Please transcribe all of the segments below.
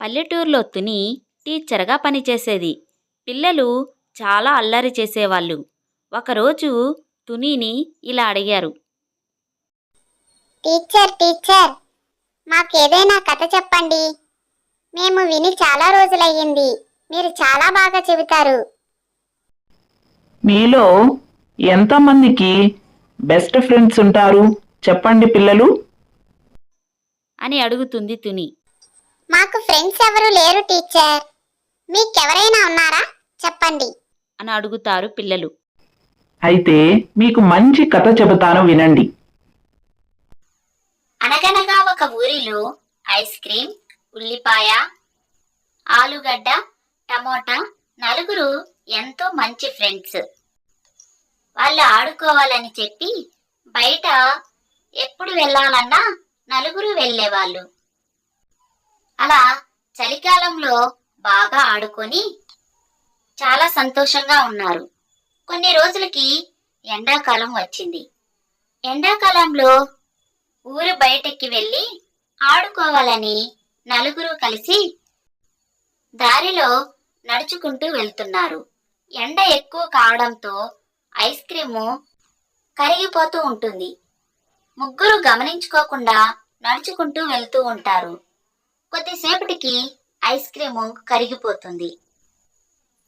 పల్లెటూరులో తుని టీచర్గా పనిచేసేది. పిల్లలు చాలా అల్లరి చేసేవాళ్ళు. ఒకరోజు తునిని ఇలా అడిగారు. టీచర్ టీచర్ మాకేదైనా కథ చెప్పండి. మేము విని చాలా రోజులయ్యింది. మీరు చాలా బాగా చెబుతారు. మీలో ఎంతమందికి బెస్ట్ ఫ్రెండ్స్ ఉంటారు? చెప్పండి పిల్లలు. అని అడుగుతుంది తుని. మాకు ఫ్రెండ్స్ ఎవరు లేరు టీచర్ మీకెవరైనా ఉన్నారా? చెప్పండి. అని అడుగుతారు పిల్లలు. అయితే మీకు మంచి కథ చెబుతాను వినండి. అనగనగా ఒక ఊరిలో ఐస్ క్రీమ్ ఉల్లిపాయ ఆలుగడ్డ టమోటా నలుగురు ఎంతో మంచి ఫ్రెండ్స్ వాళ్ళు ఆడుకోవాలని చెప్పి బయట ఎప్పుడు వెళ్ళాలన్నా నలుగురు వెళ్ళేవాళ్ళు. అలా చలికాలంలో బాగా ఆడుకొని చాలా సంతోషంగా ఉన్నారు. కొన్ని రోజులకి ఎండాకాలం వచ్చింది. ఎండాకాలంలో ఊరు బయటకి వెళ్ళి ఆడుకోవాలని నలుగురు కలిసి దారిలో నడుచుకుంటూ వెళ్తున్నారు. ఎండ ఎక్కువ కావడంతో ఐస్ క్రీము కరిగిపోతూ ఉంటుంది. ముగ్గురు గమనించుకోకుండా నడుచుకుంటూ వెళ్తూ ఉంటారు. కొద్దిసేపటికి ఐస్ క్రీము కరిగిపోతుంది.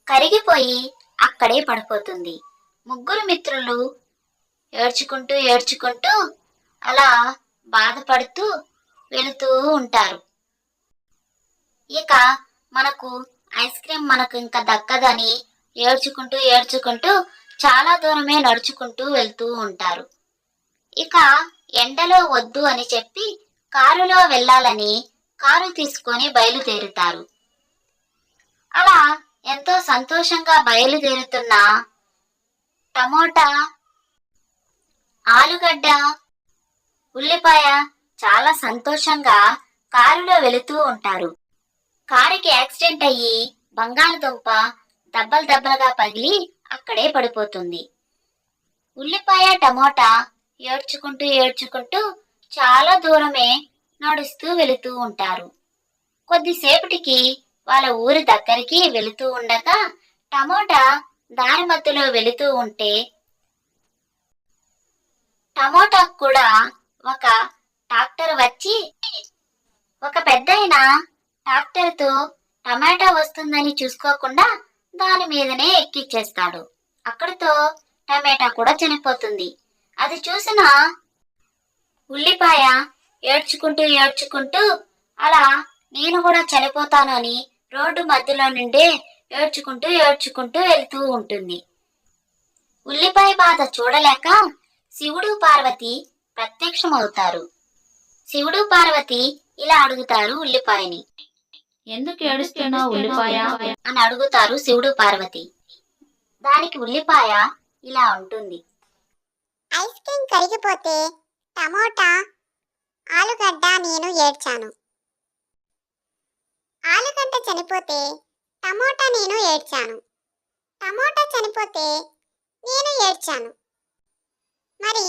కరిగిపోయి అక్కడే పడిపోతుంది. ముగ్గురు మిత్రులు ఏడ్చుకుంటూ ఏడ్చుకుంటూ అలా బాధపడుతూ వెళుతూ ఉంటారు. ఇక మనకు ఐస్ క్రీమ్ మనకు ఇంకా దక్కదని ఏడ్చుకుంటూ ఏడ్చుకుంటూ చాలా దూరమే నడుచుకుంటూ వెళ్తూ ఉంటారు. ఇక ఎండలో వద్దు అని చెప్పి కారులో వెళ్ళాలని కారు తీసుకొని బయలుదేరుతారు. అలా ఎంతో సంతోషంగా బయలుదేరుతున్న టమోటా ఆలుగడ్డ ఉల్లిపాయ చాలా సంతోషంగా కారులో వెళుతూ ఉంటారు. కారుకి యాక్సిడెంట్ అయ్యి బంగాళదుంప దెబ్బలు దెబ్బలుగా పగిలి అక్కడే పడిపోతుంది. ఉల్లిపాయ టమోటా ఏడ్చుకుంటూ ఏడ్చుకుంటూ చాలా దూరమే నడుస్తూ వెళుతూ ఉంటారు. కొద్దిసేపటికి వాళ్ళ ఊరి దగ్గరికి వెళుతూ ఉండగా టమోటా దారి మధ్యలో వెళుతూ ఉంటే టమోటా కూడా ఒక ట్రాక్టర్ వచ్చి ఒక పెద్దయిన ట్రాక్టర్తో టమాటా వస్తుందని చూసుకోకుండా దాని మీదనే ఎక్కిచ్చేస్తాడు. అక్కడితో టమాటా కూడా చనిపోతుంది. అది చూసిన ఉల్లిపాయ ఏడ్చుకుంటూ ఏడ్చుకుంటూ అలా నేను కూడా చనిపోతాను అని రోడ్డు మధ్యలో నుండే ఏడ్చుకుంటూ ఏడ్చుకుంటూ వెళ్తూ ఉంటుంది. ఉల్లిపాయ బాధ చూడలేక శివుడు పార్వతి ప్రత్యక్షమవుతారు. శివుడు పార్వతి ఇలా అడుగుతారు ఉల్లిపాయని. ఎందుకు ఏడుస్తున్నావు ఉల్లిపాయ? అని అడుగుతారు శివుడు పార్వతి. దానికి ఉల్లిపాయ ఇలా ఉంటుంది. ఐస్ క్రీమ్ కరిగిపోతే టమోటా ఆలుగడ్డ నేను ఏడ్చాను. ఆలుగడ్డ చనిపోతే టమోటా నేను ఏడ్చాను. టమోటా చనిపోతే నేను ఏడ్చాను. మరి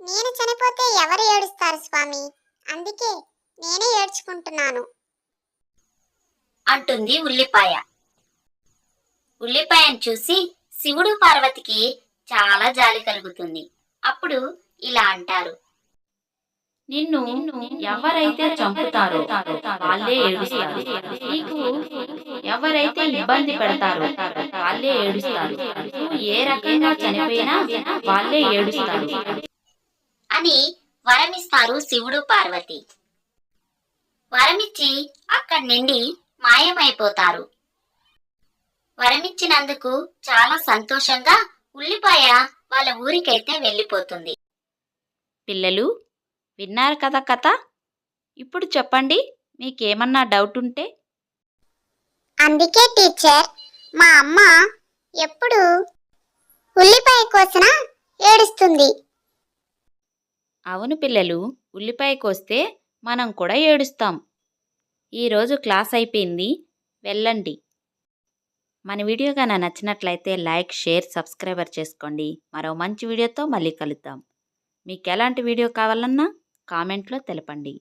నేను చనిపోతే ఎవరు ఏడుస్తారు స్వామి? అందుకే నేనే ఏడ్చుకుంటున్నాను. అంటుంది ఉల్లిపాయ. ఉల్లిపాయను చూసి శివుడు పార్వతికి చాలా జాలి కలుగుతుంది. అప్పుడు ఇలా అంటారు. నిన్ను ఎవరైతే చంపుతారో వాళ్ళే ఏడుస్తారు. నీకు ఎవరైతే ఇబ్బంది పెడతారో వాళ్ళే ఏడుస్తారు. నువ్వు ఏ రకంగా చనిపోయినా వాళ్ళే ఏడుస్తారు. అని వరమిస్తారు శివుడు పార్వతి. వరమిచ్చి అక్కడి నుండి మాయమైపోతారు. వరమిచ్చినందుకు చాలా సంతోషంగా ఉల్లిపాయ వాళ్ళ ఊరికైతే వెళ్ళిపోతుంది. పిల్లలు విన్నారు కదా కథ? ఇప్పుడు చెప్పండి మీకేమన్నా డౌట్ ఉంటే అందుకే టీచర్ మా అమ్మ ఎప్పుడు ఉల్లిపాయ కోసిన ఏడుస్తుంది. అవును పిల్లలు ఉల్లిపాయ కోస్తే మనం కూడా ఏడుస్తాం. ఈరోజు క్లాస్ అయిపోయింది వెళ్ళండి. మన వీడియో కానీ నచ్చినట్లయితే లైక్ షేర్ సబ్స్క్రైబర్ చేసుకోండి. మరో మంచి వీడియోతో మళ్ళీ కలుద్దాం. మీకు ఎలాంటి వీడియో కావాలన్నా కామెంట్లో తెలపండి.